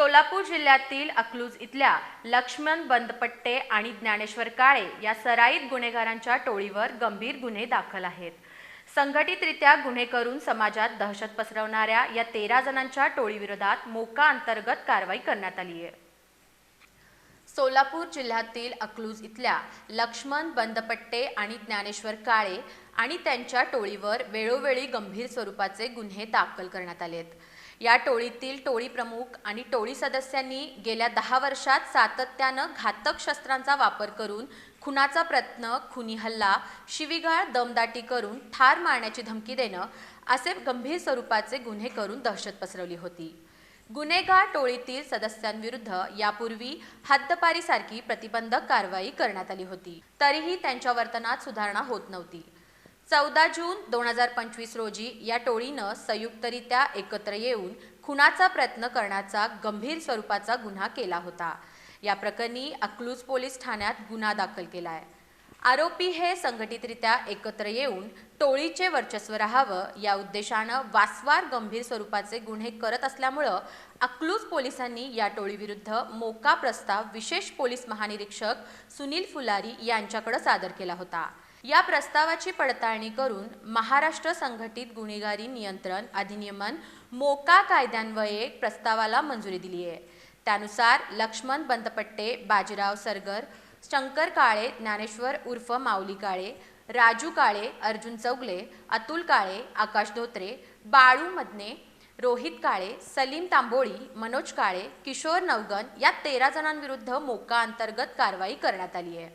सोलापूर जिल्ह्यातील अकलूज इथल्या लक्ष्मण बंदपट्टे आणि ज्ञानेश्वर काळे या सराईत गुन्हेगारांच्या टोळीवर गंभीर गुन्हे दाखल आहेत. संघटितरित्या गुन्हे करून समाजात दहशत पसरवणाऱ्या या तेरा जणांच्या टोळीविरोधात मोका अंतर्गत कारवाई करण्यात आली आहे. सोलापूर जिल्ह्यातील अकलूज इथल्या लक्ष्मण बंदपट्टे आणि ज्ञानेश्वर काळे आणि त्यांच्या टोळीवर वेळोवेळी गंभीर स्वरूपाचे गुन्हे दाखल करण्यात आलेत. या टोळीतील टोळी प्रमुख आणि टोळी सदस्यांनी गेल्या दहा वर्षात सातत्यानं घातक शस्त्रांचा वापर करून खुनाचा प्रयत्न खुनी हल्ला शिवीगाळ दमदाटी करून ठार मारण्याची धमकी देणं असे गंभीर स्वरूपाचे गुन्हे करून दहशत पसरवली होती. गुन्हेगार टोळीतील सदस्यांविरुद्ध यापूर्वी हद्दपारीसारखी प्रतिबंधक कारवाई करण्यात आली होती. तरीही त्यांच्या वर्तनात सुधारणा होत नव्हती. चौदा जून दोन हजार पंचवीस रोजी या टोळीनं संयुक्तरित्या एकत्र येऊन खुनाचा प्रयत्न करण्याचा गंभीर स्वरूपाचा गुन्हा केला होता. या प्रकरणी अकलूज पोलीस ठाण्यात गुन्हा दाखल केला आहे आरोपी हे संघटितरित्या एकत्र येऊन टोळीचे वर्चस्व राहावं या उद्देशानं वासवार गंभीर स्वरूपाचे गुन्हे करत असल्यामुळं अकलूज पोलिसांनी या टोळीविरुद्ध मोका प्रस्ताव विशेष पोलीस महानिरीक्षक सुनील फुलारी यांच्याकडे सादर केला होता. या प्रस्तावाची पडताळणी करून महाराष्ट्र संघटित गुन्हेगारी नियंत्रण अधिनियमन मोका कायद्यान्वये प्रस्तावाला मंजुरी दिली आहे. त्यानुसार लक्ष्मण बंदपट्टे बाजीराव सरगर शंकर काळे ज्ञानेश्वर उर्फ माऊली काळे राजू काळे अर्जुन चौगले अतुल काळे आकाश धोत्रे बाळू मदने रोहित काळे सलीम तांबोळी मनोज काळे किशोर नवगन या तेरा जणांविरुद्ध मोका अंतर्गत कारवाई करण्यात आली आहे.